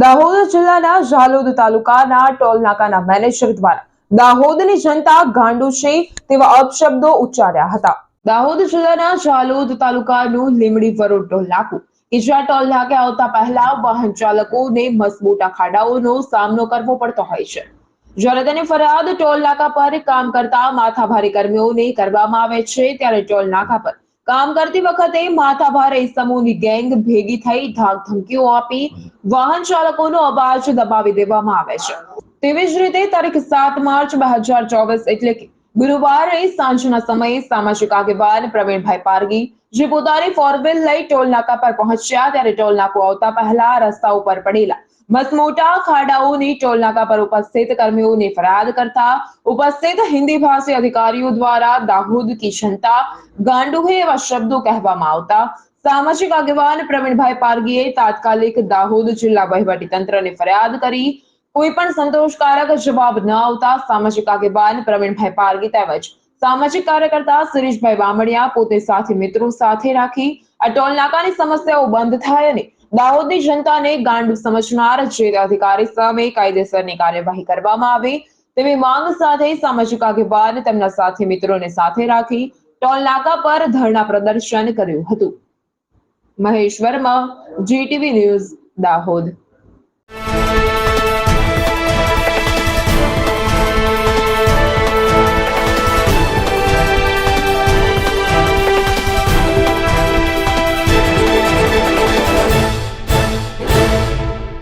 દાહોદ જિલ્લાના ઝાલોદ તાલુકાના toll નાકાના manager દ્વારા દાહોદની જનતા ગાંડુ છે તેવા અપશબ્દો ઉચ્ચાર્યા હતા. દાહોદ જિલ્લાના ઝાલોદ તાલુકાનું લીમડી વરોડ ટોલ નાકુ. કે ટોલ નાકે આવતા પહેલા વાહન ચાલકોને મસમોટા ખાડાઓનો સામનો કરવો પડતો હોય છે. જ્યારે તેની ફરિયાદ ટોલ નાકા પર કામ કરતા માથાભારી કર્મીઓને કરવામાં આવે છે, ત્યારે ટોલ નાકા પર કામ કરતી વખતે માથાભારે સમૂહની ગેંગ ભેગી થઈ ધાક ધમકીઓ આપી વાહન ચાલકોનો અવાજ દબાવી દેવામાં આવે છે. તેવી જ રીતે તારીખ સાત માર્ચ બે હજાર ચોવીસ એટલે કે ગુરુવારે સાંજના સમયે સામાજિક આગેવાન પ્રવીણભાઈ પારગી, જે પોતાની ફોર લઈ ટોલ નાકા પર પહોંચ્યા, ત્યારે ટોલ નાકો આવતા પહેલા રસ્તા ઉપર પડેલા મસમોટા ખાડાઓની ટોલનાકા પર ઉપસ્થિત કર્મીઓને ફરિયાદ કરતા ઉપસ્થિત હિન્દી ભાષી અધિકારીઓ દ્વારા દાહોદ કી જનતા ગાંડુહે એવા શબ્દો કહેવામાં આવતા સામાજિક આગેવાન પ્રવીણભાઈ પારગીએ તાત્કાલિક દાહોદ જિલ્લા વહીવટી તંત્રને ફરિયાદ કરી કોઈ પણ સંતોષકારક જવાબ ન આવતા સામાજિક આગેવાન પ્રવીણભાઈ પારગી તેમજ સામાજિક કાર્યકર્તા શિરીષભાઈ બામણિયા પોતે સાથે મિત્રો સાથે રાખી આ ટોલ નાકાની સમસ્યાઓ બંધ થાય અને દાહોદની જનતાને ગાંડ સમજનાર જે અધિકારી સામે કાયદેસરની કાર્યવાહી કરવામાં આવે, તેવી માંગ સાથે સામાજિક આગેવાન તેમના સાથે મિત્રોને સાથે રાખી ટોલ નાકા પર ધરણા પ્રદર્શન કર્યું હતું. Mahesh Verma, GTV news, Dahod.